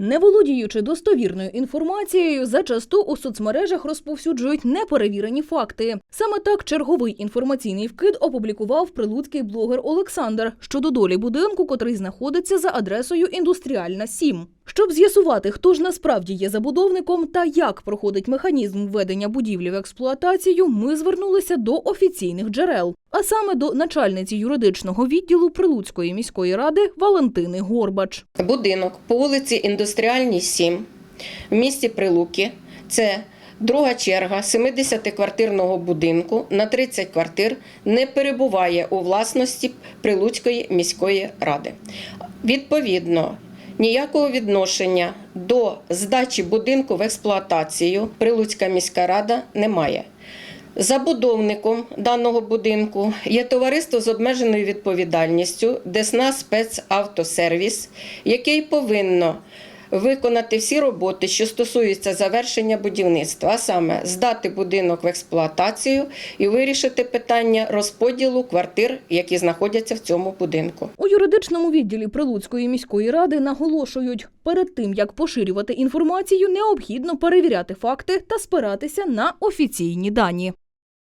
Не володіючи достовірною інформацією, зачасту у соцмережах розповсюджують неперевірені факти. Саме так черговий інформаційний вкид опублікував прилуцький блогер Олександр щодо долі будинку, котрий знаходиться за адресою Індустріальна 7. Щоб з'ясувати, хто ж насправді є забудовником та як проходить механізм введення будівлі в експлуатацію, ми звернулися до офіційних джерел, а саме до начальниці юридичного відділу Прилуцької міської ради Валентини Горбач. Будинок по вулиці Індустріальній 7 в місті Прилуки. Це друга черга 70-квартирного будинку на 30 квартир не перебуває у власності Прилуцької міської ради. Відповідно, ніякого відношення до здачі будинку в експлуатацію Прилуцька міська рада не має. Забудовником даного будинку є товариство з обмеженою відповідальністю Десна спецавтосервіс, який повинно виконати всі роботи, що стосуються завершення будівництва, а саме здати будинок в експлуатацію і вирішити питання розподілу квартир, які знаходяться в цьому будинку. У юридичному відділі Прилуцької міської ради наголошують, перед тим як поширювати інформацію, необхідно перевіряти факти та спиратися на офіційні дані.